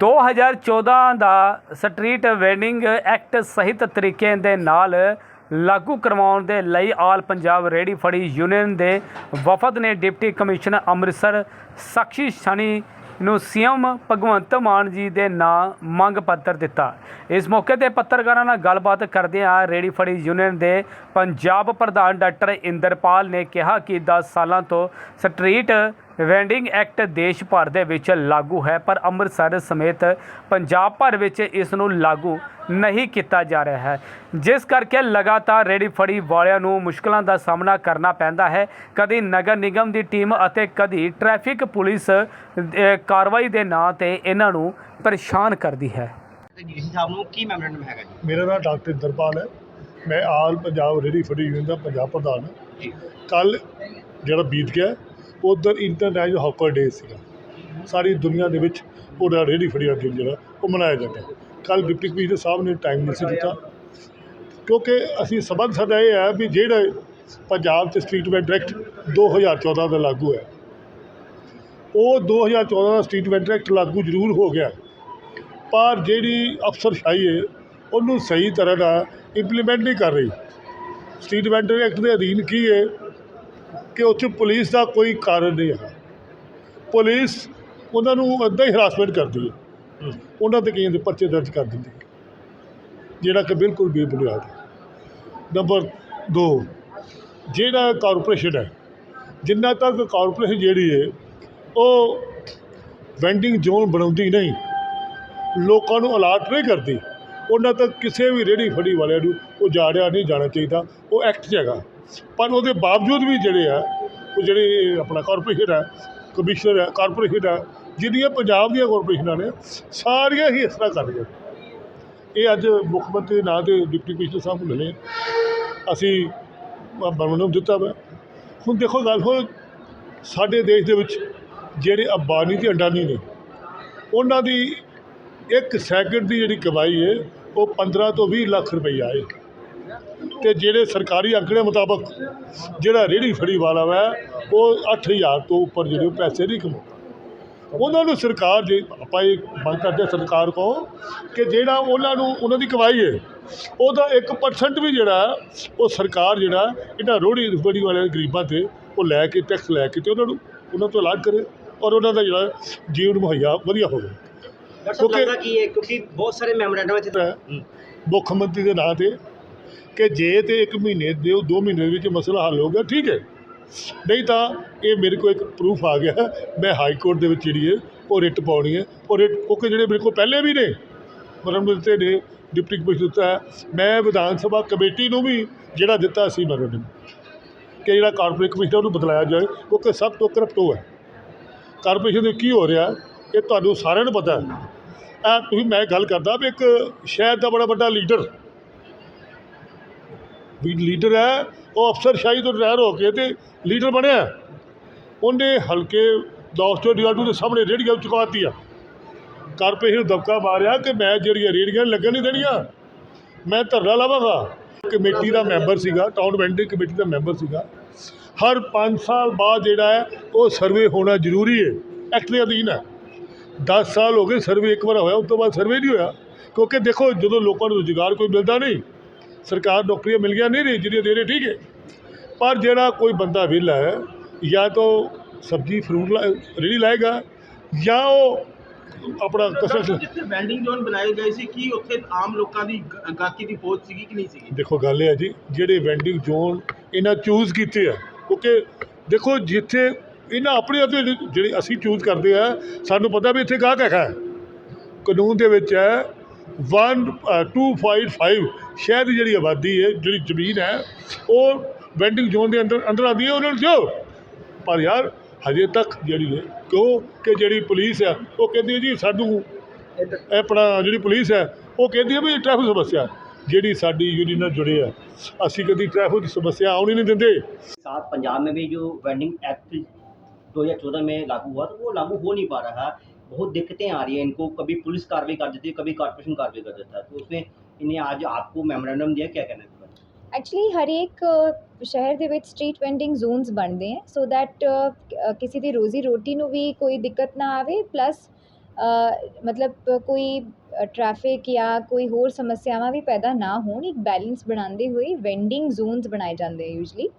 ਦੋ ਹਜ਼ਾਰ 14 ਦਾ street vending act ਸਹਿਤ ਤਰੀਕੇ ਦੇ ਨਾਲ ਲਾਗੂ ਕਰਵਾਉਣ ਦੇ ਲਈ ਆਲ ਪੰਜਾਬ ਰੇੜੀ ਫੜੀ ਯੂਨੀਅਨ ਦੇ ਵਫਦ ਨੇ ਡਿਪਟੀ ਕਮਿਸ਼ਨਰ ਅੰਮ੍ਰਿਤਸਰ ਸਾਖੀ ਸ਼ਨੀ ਨੂੰ ਸੀਐਮ ਭਗਵੰਤ ਮਾਨ ਜੀ ਦੇ ਨਾਂ ਮੰਗ ਪੱਤਰ ਦਿੱਤਾ। ਇਸ ਮੌਕੇ ਤੇ ਪੱਤਰਕਾਰਾਂ ਨਾਲ ਗੱਲਬਾਤ ਕਰਦਿਆਂ ਰੇੜੀ ਫੜੀ ਯੂਨੀਅਨ ਦੇ ਪੰਜਾਬ ਪ੍ਰਧਾਨ ਡਾਕਟਰ ਇੰਦਰਪਾਲ ਨੇ ਕਿਹਾ ਕਿ 10 ਸਾਲਾਂ ਤੋਂ ਸਟਰੀਟ ਵੈਂਡਿੰਗ ਐਕਟ ਦੇਸ਼ ਭਰ ਦੇ ਵਿੱਚ ਲਾਗੂ ਹੈ, ਪਰ ਅੰਮ੍ਰਿਤਸਰ ਸਮੇਤ ਪੰਜਾਬ ਭਰ ਵਿੱਚ ਇਸ ਨੂੰ ਲਾਗੂ ਨਹੀਂ ਕੀਤਾ ਜਾ ਰਿਹਾ ਹੈ। ਜਿਸ ਕਰਕੇ ਲਗਾਤਾਰ ਰੇੜੀ ਫੜੀ ਵਾਲਿਆਂ ਨੂੰ ਮੁਸ਼ਕਲਾਂ ਦਾ ਸਾਹਮਣਾ ਕਰਨਾ ਪੈਂਦਾ ਹੈ। ਕਦੀ ਨਗਰ ਨਿਗਮ ਦੀ ਟੀਮ ਅਤੇ ਕਦੀ ਟ੍ਰੈਫਿਕ ਪੁਲਿਸ ਕਾਰਵਾਈ ਦੇ ਨਾਂ ਤੇ ਇਹਨਾਂ ਨੂੰ ਪਰੇਸ਼ਾਨ ਕਰਦੀ ਹੈ। ਤੇ ਡੀਸੀ ਸਾਹਿਬ ਨੂੰ ਕੀ ਮੈਮੋਰੈਂਡਮ ਹੈਗਾ ਜੀ? ਮੇਰਾ ਨਾਮ ਡਾਕਟਰ ਇੰਦਰਪਾਲ ਹੈ। ਮੈਂ ਆਲ ਪੰਜਾਬ ਰੇਡੀ ਫੜੀ ਯੂਨੀਅਨ ਦਾ ਪੰਜਾਬ ਪ੍ਰਧਾਨ ਹਾਂ। ਜੀ। ਕੱਲ ਜਿਹੜਾ ਬੀਤ ਗਿਆ ਉਧਰ ਇੰਟਰਨੈਸ਼ਨਲ ਹਾਕਰ ਡੇ ਸੀਗਾ। ਸਾਰੀ ਦੁਨੀਆ ਦੇ ਵਿੱਚ ਉਹਦਾ ਰੇਡੀ ਫੜੀ ਦਾ ਦਿਨ ਜਿਹੜਾ ਉਹ ਮਨਾਇਆ ਜਾਂਦਾ। ਕੱਲ ਡਿਪਟੀ ਕਮਿਸ਼ਨਰ ਸਾਹਿਬ ਨੇ ਟਾਈਮ ਨਹੀਂ ਸੀ ਦਿੱਤਾ। ਕਿਉਂਕਿ ਅਸੀਂ ਸਬੰਧ ਸਾਡਾ ਇਹ ਹੈ ਵੀ ਜਿਹੜਾ ਪੰਜਾਬ 'ਚ ਸਟਰੀਟ ਵੈਂਡਰ ਐਕਟ 2014 ਦਾ ਲਾਗੂ ਹੈ। ਉਹ 2014 ਦਾ ਸਟਰੀਟ ਵੈਂਡਰ ਐਕਟ ਲਾਗੂ ਜ਼ਰੂਰ ਹੋ ਗਿਆ। ਪਰ ਜਿਹੜੀ ਅਫਸਰਸ਼ਾਹੀ ਹੈ ਉਹਨੂੰ ਸਹੀ ਤਰ੍ਹਾਂ ਨਾਲ ਇੰਪਲੀਮੈਂਟ ਨਹੀਂ ਕਰ ਰਹੀ। ਸਟਰੀਟ ਵੈਂਡਰ ਐਕਟ ਦੇ ਅਧੀਨ ਕੀ ਹੈ ਕਿ 'ਚ ਪੁਲਿਸ ਦਾ ਕੋਈ ਕਾਰਨ ਨਹੀਂ ਹੈ ਪੁਲਿਸ ਉਹਨਾਂ ਨੂੰ ਅੱਧਾ ਹੀ ਹਰਾਸਮੈਂਟ ਕਰਦੀ ਹੈ। ਉਹਨਾਂ ਤੇ ਕਈਆਂ ਦੇ ਪਰਚੇ ਦਰਜ ਕਰ ਦਿੰਦੀ ਹੈ ਜਿਹੜਾ ਕਿ ਬਿਲਕੁਲ ਬੇਬੁਨਿਆਦ ਹੈ। ਨੰਬਰ 2 ਜਿਹੜਾ ਕਾਰਪੋਰੇਸ਼ਨ ਹੈ ਜਿੰਨਾ ਤੱਕ ਕਾਰਪੋਰੇਸ਼ਨ ਜਿਹੜੀ ਹੈ ਉਹ ਵੈਂਡਿੰਗ ਜ਼ੋਨ ਬਣਾਉਂਦੀ ਨਹੀਂ ਲੋਕਾਂ ਨੂੰ ਅਲਾਟ ਨਹੀਂ ਕਰਦੀ। ਉਹਨਾਂ ਤੱਕ ਕਿਸੇ ਵੀ ਰੇੜੀ ਫੜੀ ਵਾਲਿਆਂ ਨੂੰ ਉਹ ਜਾੜਿਆ ਨਹੀਂ ਜਾਣਾ ਚਾਹੀਦਾ। ਉਹ ਐਕਟ 'ਚ ਹੈਗਾ। ਪਰ ਉਹਦੇ ਬਾਵਜੂਦ ਵੀ ਜਿਹੜੇ ਆ, ਉਹ ਜਿਹੜੇ ਆਪਣਾ ਕਾਰਪੋਰੇਸ਼ਨ ਹੈ ਕਮਿਸ਼ਨਰ ਹੈ ਕਾਰਪੋਰੇਸ਼ਨ ਹੈ ਜਿਹੜੀਆਂ ਪੰਜਾਬ ਦੀਆਂ ਕਾਰਪੋਰੇਸ਼ਨਾਂ ਨੇ, ਸਾਰੀਆਂ ਹੀ ਇਸ ਤਰ੍ਹਾਂ ਕਰ ਰਹੀਆਂ ਇਹ ਅੱਜ ਮੁੱਖ ਮੰਤਰੀ ਨਾਂ ਤੇ ਡਿਪਟੀ ਕਮਿਸ਼ਨਰ ਸਾਹਿਬ ਨੂੰ। ਮਿਲੇ ਅਸੀਂ ਮੈਮੋਰੰਡਮ ਦਿੱਤਾ ਵਾ। ਹੁਣ ਦੇਖੋ ਗੱਲ ਹੋ ਸਾਡੇ ਦੇਸ਼ ਦੇ ਵਿੱਚ ਜਿਹੜੇ ਅਬਾਨੀ ਤੇ ਅੰਡਾਨੀ ਨੇ, ਉਹਨਾਂ ਦੀ ਇੱਕ ਸੈਕਿੰਡ ਦੀ ਜਿਹੜੀ ਕਮਾਈ ਹੈ ਉਹ 15 ਤੋਂ 20 ਲੱਖ ਰੁਪਈਆ ਹੈ ਤੇ ਜਿਹੜੇ ਸਰਕਾਰੀ ਅੰਕੜੇ ਮੁਤਾਬਕ ਜਿਹੜਾ ਰੇੜੀ ਫੜੀ ਵਾਲਾ ਵਾ, ਉਹ 8000 ਤੋਂ ਉੱਪਰ ਜਿਹੜੇ ਉਹ ਪੈਸੇ ਨਹੀਂ ਕਮਾਉਂਦਾ। ਉਹਨਾਂ ਨੂੰ ਸਰਕਾਰ ਜੇ, ਆਪਾਂ ਇਹ ਮੰਗ ਕਰਦੇ ਹਾਂ ਸਰਕਾਰ ਕੋ ਕਿ ਜਿਹੜਾ ਉਹਨਾਂ ਨੂੰ, ਉਹਨਾਂ ਦੀ ਕਮਾਈ ਹੈ ਉਹਦਾ 1% ਵੀ ਜਿਹੜਾ, ਉਹ ਸਰਕਾਰ ਜਿਹੜਾ, ਇਹਨਾਂ ਰੋੜੀ ਰੁਪੜੀ ਵਾਲੇ ਗਰੀਬਾਂ ਤੇ, ਉਹ ਲੈ ਕੇ ਟੈਕਸ ਲੈ ਕੇ ਤੇ ਉਹਨਾਂ ਨੂੰ, ਉਹਨਾਂ ਤੋਂ ਅਲੱਗ ਕਰੇ ਔਰ ਉਹਨਾਂ ਦਾ ਜਿਹੜਾ ਜੀਵਨ ਮੁਹੱਈਆ ਵਧੀਆ ਹੋਵੇ। ਕਿਉਂਕਿ- ਲੱਗਦਾ ਕੀ ਹੈ ਕਿਉਂਕਿ ਬਹੁਤ ਸਾਰੇ ਮੈਮੋਰੈਂਡਮ ਹੈ ਮੁੱਖ ਮੰਤਰੀ ਦੇ ਨਾਂ ਤੇ ਕਿ ਜੇ ਤੇ ਇੱਕ ਮਹੀਨੇ ਦੇ ਉਹ ਦੋ ਮਹੀਨੇ ਦੇ ਵਿੱਚ ਮਸਲਾ ਹੱਲ ਹੋ ਗਿਆ ਠੀਕ ਹੈ। ਨਹੀਂ ਤਾਂ ਇਹ ਮੇਰੇ ਕੋਲ ਇੱਕ ਪ੍ਰੂਫ ਆ ਗਿਆ। ਮੈਂ ਹਾਈ ਕੋਰਟ ਦੇ ਵਿੱਚ ਜਿਹੜੀ ਹੈ ਉਹ ਰਿਟ ਪਾਉਣੀ ਹੈ। ਉਹ ਰਿਟ ਕਿਉਂਕਿ ਜਿਹੜੇ ਮੇਰੇ ਕੋਲ ਪਹਿਲੇ ਵੀ ਨੇ ਮਰਨ ਦਿੱਤੇ ਨੇ ਡਿਪਟੀ ਕਮਿਸ਼ਨਰ ਦਿੱਤਾ ਹੈ। ਮੈਂ ਵਿਧਾਨ ਸਭਾ ਕਮੇਟੀ ਨੂੰ ਵੀ ਜਿਹੜਾ ਦਿੱਤਾ ਸੀ ਮਰਨ ਕਿ ਜਿਹੜਾ ਕਾਰਪੋਰੇਟ ਕਮਿਸ਼ਨਰ ਨੂੰ ਬਦਲਾਇਆ ਜਾਏ ਕਿਉਂਕਿ ਸਭ ਤੋਂ ਕਰਪਟ ਉਹ ਹੈ। ਕਾਰਪੋਰੇਸ਼ਨ ਦੇ ਕੀ ਹੋ ਰਿਹਾ ਇਹ ਤੁਹਾਨੂੰ ਸਾਰਿਆਂ ਨੂੰ ਪਤਾ ਹੈ। ਇਹ ਤੁਸੀਂ, ਮੈਂ ਗੱਲ ਕਰਦਾ ਵੀ ਇੱਕ ਸ਼ਹਿਰ ਦਾ ਬੜਾ ਵੱਡਾ ਲੀਡਰ। ਵੀ ਲੀਡਰ ਹੈ, ਉਹ ਅਫਸਰਸ਼ਾਹੀ ਤੋਂ ਰਿਟਾਇਰ ਹੋ ਕੇ ਤੇ ਲੀਡਰ ਬਣਿਆ ਉਹਨੇ ਹਲਕੇ ਦੌਸ ਤੋਂ ਦੇ ਸਾਹਮਣੇ ਰੇੜੀਆਂ ਚੁਕਵਾਤੀਆਂ। ਕਾਰਪੋਰੇਸ਼ਨ ਦਬਕਾ ਮਾਰਿਆ ਕਿ ਮੈਂ ਜਿਹੜੀਆਂ ਰੇੜੀਆਂ ਲੱਗਣ ਨਹੀਂ ਦੇਣੀਆਂ, ਮੈਂ ਧਰਨਾ ਲਾਵਾਂਗਾ। ਕਮੇਟੀ ਦਾ ਮੈਂਬਰ ਸੀਗਾ, ਟਾਊਨ ਵੈਂਡਿੰਗ ਕਮੇਟੀ ਦਾ ਮੈਂਬਰ ਸੀਗਾ। ਹਰ 5 ਸਾਲ ਬਾਅਦ ਜਿਹੜਾ ਹੈ, ਉਹ ਸਰਵੇ ਹੋਣਾ ਜ਼ਰੂਰੀ ਹੈ, ਐਕਟ ਦੇ ਅਧੀਨ ਹੈ। 10 ਸਾਲ ਹੋ ਗਏ ਸਰਵੇ ਇੱਕ ਵਾਰ ਹੋਇਆ ਉਸ ਤੋਂ ਬਾਅਦ ਸਰਵੇ ਨਹੀਂ ਹੋਇਆ। ਕਿਉਂਕਿ ਦੇਖੋ ਜਦੋਂ ਲੋਕਾਂ ਨੂੰ ਰੁਜ਼ਗਾਰ ਕੋਈ ਮਿਲਦਾ ਨਹੀਂ ਸਰਕਾਰ ਨੌਕਰੀਆਂ ਮਿਲ ਗਿਆ ਨਹੀਂ ਰਹੀ ਜਿਹੜੀਆਂ ਦੇ ਰਹੇ ਠੀਕ ਹੈ। ਪਰ ਜਿਹੜਾ ਕੋਈ ਬੰਦਾ ਵਿਹਲਾ ਹੈ ਜਾਂ ਤਾਂ ਸਬਜ਼ੀ ਫਰੂਟ ਰੇਹੜੀ ਲਾਏਗਾ ਜਾਂ ਉਹ ਆਪਣਾ ਕਸਰਤ ਜਿੱਥੇ ਵੈਂਡਿੰਗ ਜ਼ੋਨ ਬਣਾਏ ਗਏ ਸੀ ਕੀ ਉੱਥੇ ਆਮ ਲੋਕਾਂ ਦੀ ਗ- ਗਾਹਕੀ ਦੀ ਪਹੁੰਚ ਸੀਗੀ ਕਿ ਨਹੀਂ ਸੀਗੀ? ਦੇਖੋ ਗੱਲ ਇਹ ਹੈ ਜੀ ਜਿਹੜੇ ਵੈਂਡਿੰਗ ਜ਼ੋਨ ਇਹਨਾਂ ਚੂਜ਼ ਕੀਤੇ ਆ ਕਿਉਂਕਿ ਦੇਖੋ ਜਿੱਥੇ ਇਹਨਾਂ ਆਪਣੇ ਅਤੇ ਜਿਹੜੇ ਅਸੀਂ ਚੂਜ਼ ਕਰਦੇ ਆ ਸਾਨੂੰ ਪਤਾ ਵੀ ਇੱਥੇ ਗਾਹਕ ਹੈਗਾ ਹੈ। ਕਾਨੂੰਨ ਦੇ ਵਿੱਚ ਹੈ 1 2.5 ਸ਼ਹਿਰ ਦੀ ਜਿਹੜੀ ਆਬਾਦੀ ਹੈ ਜਿਹੜੀ ਜ਼ਮੀਨ ਹੈ ਉਹ ਵੈਂਡਿੰਗ ਜ਼ੋਨ ਦੇ ਅੰਦਰ ਅੰਦਰ ਆਉਂਦੀ ਹੈ ਉਹਨਾਂ ਨੂੰ ਦਿਓ ਪਰ ਯਾਰ ਹਜੇ ਤੱਕ ਜਿਹੜੀ ਹੈ ਕਿਉਂ ਕਿ ਜਿਹੜੀ ਪੁਲਿਸ ਹੈ ਉਹ ਕਹਿੰਦੀ ਹੈ ਜੀ ਸਾਨੂੰ ਇਹ ਆਪਣਾ ਜਿਹੜੀ ਪੁਲਿਸ ਹੈ ਉਹ ਕਹਿੰਦੀ ਹੈ ਵੀ ਟ੍ਰੈਫਿਕ ਸਮੱਸਿਆ ਹੈ। ਜਿਹੜੀ ਸਾਡੀ ਯੂਨੀਅਨ ਨਾਲ ਜੁੜੇ ਆ ਅਸੀਂ ਕਦੀ ਟ੍ਰੈਫਿਕ ਦੀ ਸਮੱਸਿਆ ਆਉਣ ਹੀ ਨਹੀਂ ਦਿੰਦੇ साथ पंजाब में भी जो वेंडिंग एक्ट 2014 में लागू हुआ तो वो लागू हो नहीं पा रहा है बहुत दिक्कतें आ रही हैं इनको कभी पुलिस कार्रवाई कर देती है कभी कॉर्पोरेशन कार्रवाई कर देता है तो उसमें इन्हें आज आपको मेमोरेंडम दिया क्या कहना है इस पर ਐਕਚੁਅਲੀ ਹਰੇਕ ਅ, ਸ਼ਹਿਰ ਦੇ ਵਿੱਚ ਸਟਰੀਟ ਵੈਂਡਿੰਗ ਜ਼ੋਨਸ ਬਣਦੇ ਹੈ ਸੋ ਦੈਟ ਕਿਸੇ ਦੀ ਰੋਜ਼ੀ ਰੋਟੀ ਨੂੰ ਵੀ ਕੋਈ ਦਿੱਕਤ ਨਾ ਆਵੇ ਪਲੱਸ ਮਤਲਬ ਕੋਈ ਟ੍ਰੈਫਿਕ ਜਾਂ ਕੋਈ ਹੋਰ ਸਮੱਸਿਆਵਾਂ ਵੀ ਪੈਦਾ ਨਾ ਹੋਣ ਇੱਕ ਬੈਲੈਂਸ ਬਣਾਉਂਦੇ ਹੋਏ ਵੈਂਡਿੰਗ ਜ਼ੋਨਸ ਬਣਾਏ ਜਾਂਦੇ ਹੈ ਯੂਜਲੀ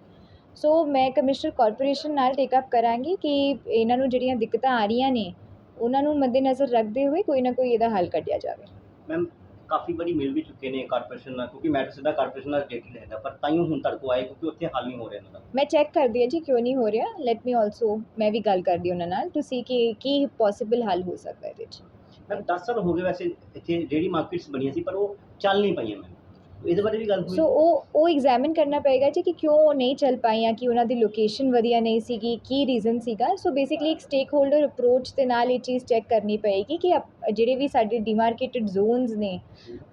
ਸੋ ਮੈਂ ਕਮਿਸ਼ਨਰ ਕਾਰਪੋਰੇਸ਼ਨ ਨਾਲ ਟੇਕ ਅਪ ਕਰਾਂਗੀ ਕਿ ਇਹਨਾਂ ਨੂੰ ਜਿਹੜੀਆਂ ਦਿੱਕਤਾਂ ਆ ਰਹੀਆਂ ਨੇ ਉਹਨਾਂ ਨੂੰ ਮੱਦੇਨਜ਼ਰ ਰੱਖਦੇ ਹੋਏ ਕੋਈ ਨਾ ਕੋਈ ਇਹਦਾ ਹੱਲ ਕੱਢਿਆ ਜਾਵੇ। ਮੈਮ ਕਾਫੀ ਵਾਰੀ ਮਿਲ ਵੀ ਚੁੱਕੇ ਨੇ ਕਾਰਪੋਰੇਸ਼ਨ ਨਾਲ ਕਿਉਂਕਿ ਮੈਟਰ ਸਿੱਧਾ ਕਾਰਪੋਰੇਸ਼ਨ ਨਾਲ ਰਿਲੇਟਡ ਰਹਿੰਦਾ ਪਰ ਤਾਈਓ ਹੁਣ ਤੱਕ ਆਏ ਕਿਉਂਕਿ ਉੱਥੇ ਹੱਲ ਨਹੀਂ ਹੋ ਰਿਹਾ ਇਹਨਾਂ ਦਾ। ਮੈਂ ਚੈੱਕ ਕਰਦੀ ਹਾਂ ਜੀ ਕਿਉਂ ਨਹੀਂ ਹੋ ਰਿਹਾ? ਲੈਟ ਮੀ ਆਲਸੋ ਮੈਂ ਵੀ ਗੱਲ ਕਰਦੀ ਉਹਨਾਂ ਨਾਲ ਟੂ ਸੀ ਕਿ ਕੀ ਪੋਸੀਬਲ ਹੱਲ ਹੋ ਸਕਦਾ ਇਹਦੇ 'ਚ ਮੈਮ 10 ਸਾਲ ਹੋ ਗਏ ਵੈਸੇ ਇੱਥੇ ਰੇਹੜੀ ਮਾਰਕੀਟਸ ਬਣੀਆਂ ਸੀ ਪਰ ਉਹ ਚੱਲ ਨਹੀਂ ਪਈਆਂ ਮੈਮ ਇਹਦੇ ਬਾਰੇ ਵੀ ਗੱਲ ਹੋਈ। ਸੋ ਉਹ ਉਹ ਐਗਜ਼ਾਮਿਨ ਕਰਨਾ ਪਏਗਾ ਜੀ ਕਿ ਕਿਉਂ ਉਹ ਨਹੀਂ ਚੱਲ ਪਾਈਆਂ ਕਿ ਉਹਨਾਂ ਦੀ ਲੋਕੇਸ਼ਨ ਵਧੀਆ ਨਹੀਂ ਸੀਗੀ ਕੀ ਰੀਜ਼ਨ ਸੀਗਾ। ਸੋ ਬੇਸਿਕਲੀ ਇੱਕ ਸਟੇਕ ਹੋਲਡਰ ਅਪਰੋਚ ਦੇ ਨਾਲ ਇਹ ਚੀਜ਼ ਚੈੱਕ ਕਰਨੀ ਪਏਗੀ ਕਿ ਅਪ- ਜਿਹੜੇ ਵੀ ਸਾਡੇ ਡਿਮਾਰਕੇਟਡ ਜ਼ੋਨਸ ਨੇ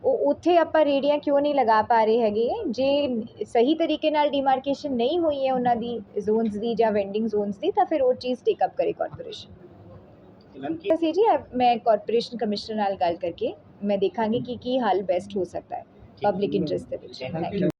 ਉਹ ਉੱਥੇ ਆਪਾਂ ਰੇੜੀਆਂ ਕਿਉਂ ਨਹੀਂ ਲਗਾ ਪਾ ਰਹੇ ਹੈਗੇ? ਜੇ ਸਹੀ ਤਰੀਕੇ ਨਾਲ ਡਿਮਾਰਕੇਸ਼ਨ ਨਹੀਂ ਹੋਈ ਹੈ ਉਹਨਾਂ ਦੀ ਜ਼ੋਨਸ ਦੀ ਜਾਂ ਵੈਂਡਿੰਗ ਜ਼ੋਨਸ ਦੀ ਤਾਂ ਫਿਰ ਉਹ ਚੀਜ਼ ਟੇਕ ਅਪ ਕਰੇ ਕਾਰਪੋਰੇਸ਼ਨ ਮੈਮ ਕੀ ਅਸੀਂ ਜੀ ਮੈਂ ਕਾਰਪੋਰੇਸ਼ਨ ਕਮਿਸ਼ਨਰ ਨਾਲ ਗੱਲ ਕਰਕੇ ਮੈਂ ਦੇਖਾਂਗੀ ਕਿ ਕੀ ਹੱਲ ਬੈਸਟ ਹੋ ਸਕਦਾ ਹੈ। public interest. Thank you.